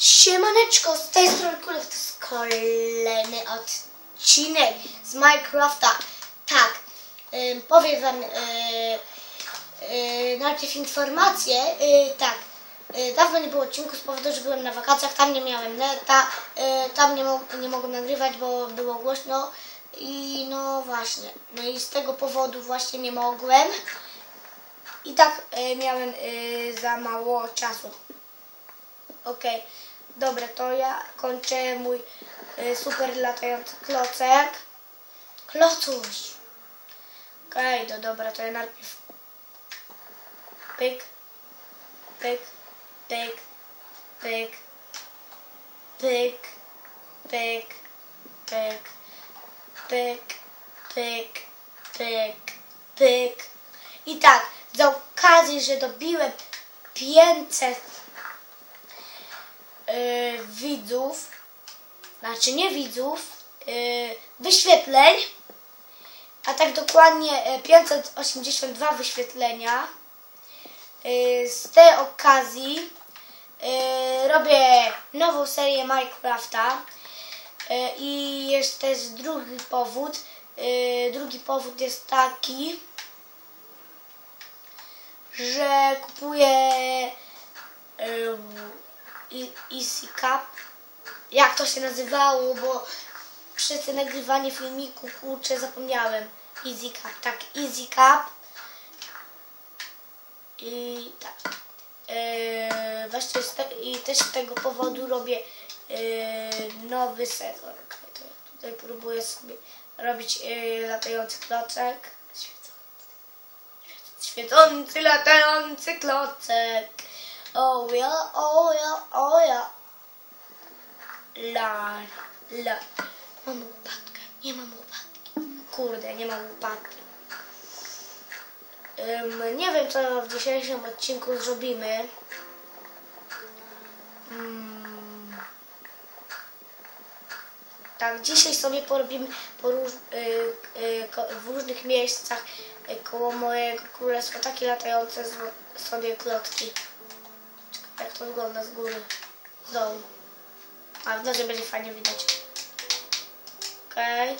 Siemaneczko, z tej strony Kulek, to jest kolejny odcinek z Minecrafta. Tak, ym, powiem wam yy, yy, najpierw informację. Yy, tak, yy, dawno nie było odcinku z powodu, że byłem na wakacjach, tam nie miałem neta, yy, tam nie, mo- nie mogłem nagrywać, bo było głośno. I no właśnie, no i z tego powodu właśnie nie mogłem. I tak yy, miałem yy, za mało czasu. Okej, dobra, to ja kończę mój y, super latający klocek. Klocuś! Okej, to dobra, to ja najpierw pyk, pyk, pyk, pyk, pyk, pyk, pyk, pyk, pyk, pyk, pyk. I tak, z okazji, że dobiłem 500 yy, widzów, znaczy nie widzów, yy, wyświetleń, a tak dokładnie yy, 582 wyświetlenia. Yy, z tej okazji robię nową serię Minecrafta i jest też drugi powód. Drugi powód jest taki, że kupuję ym, i- Easy Cup. Jak to się nazywało, bo przez nagrywanie filmiku, kurczę, zapomniałem. Easy Cup, tak, Easy Cup. I tak. Yy, właśnie te, i też z tego powodu robię yy, nowy sezon. Ja tutaj próbuję sobie robić yy, latający klocek. Świecący. Świecący, latający klocek. O ja, o ja, o ja. La, la. Mam łopatkę. Nie mam łopatki. Kurde, nie mam łopatki. Ym, nie wiem, co w dzisiejszym odcinku zrobimy. Mm. Tak, dzisiaj sobie porobimy po róż, y, y, ko, w różnych miejscach y, koło mojego królestwa takie latające z, sobie klocki. Jak to wygląda z góry, z dołu. A w dole będzie fajnie widać. Okej.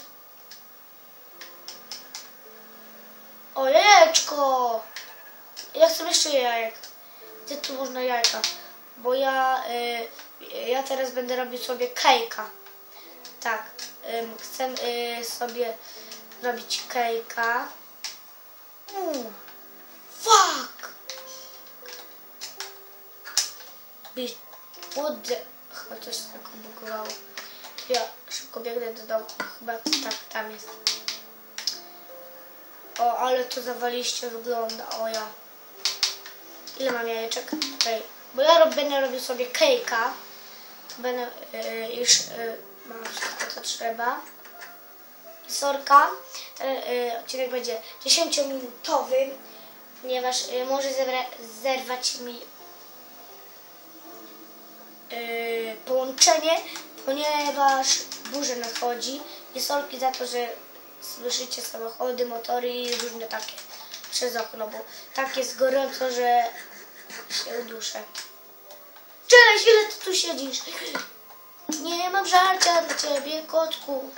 O jajeczko! Ja chcę jeszcze jajek. Gdzie tu można jajka? Bo ja, y, ja teraz będę robił sobie kejka. Tak, ym, chcę y, sobie robić kejka. Mm, fuck! Bi- What the... Chyba coś tak obugowało. Ja szybko biegnę do domu. Chyba tak, tam jest. O, ale to zawaliście wygląda. O ja. Ile mam jajeczek? Bo ja rob, będę robił sobie kejka. Będę y, już y, mam wszystko co trzeba. I sorka. Ten y, odcinek będzie 10-minutowy, ponieważ y, może zerwać mi połączenie, ponieważ burza nadchodzi. I sorki za to, że słyszycie samochody, motory i różne takie przez okno, bo tak jest gorąco, że się uduszę. Cześć, ile ty tu siedzisz? Nie mam żarcia dla ciebie, kotku.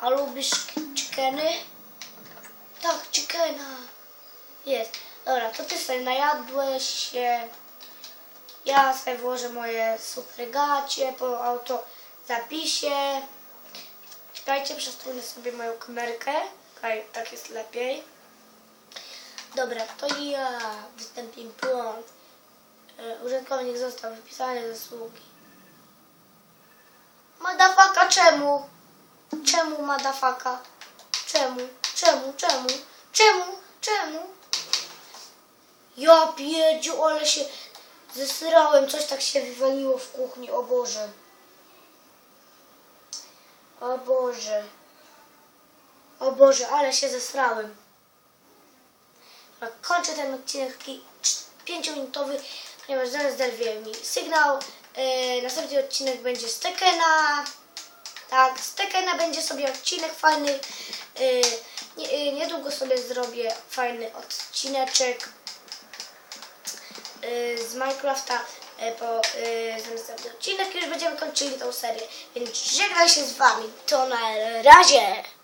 A lubisz chickeny? Tak, chickena. Jest. Dobra, to ty sobie najadłeś się. Ja sobie włożę moje super gacie po auto zapisie. Czekajcie, przesunę sobie moją kamerkę. Okej, tak jest lepiej. Dobra, to ja wystąpię błąd. E, Użytkownik został wypisany ze sługi. Madafaka czemu? Czemu madafaka? Czemu? Czemu? Czemu? Czemu? Czemu? Ja pierdziu, ale się zesrałem. Coś tak się wywaliło w kuchni. O Boże. O Boże. O Boże, ale się zesrałem. Kończę ten odcinek taki 5-minutowy, ponieważ zaraz zerwie mi sygnał. Yy, następny odcinek będzie z Tekena. Tak, z Tekena będzie sobie odcinek fajny. Yy, nie, yy, niedługo sobie zrobię fajny odcineczek. Y, z Minecrafta y, po y, następny odcinek już będziemy kończyli tą serię. Więc żegnam się z wami. To na razie.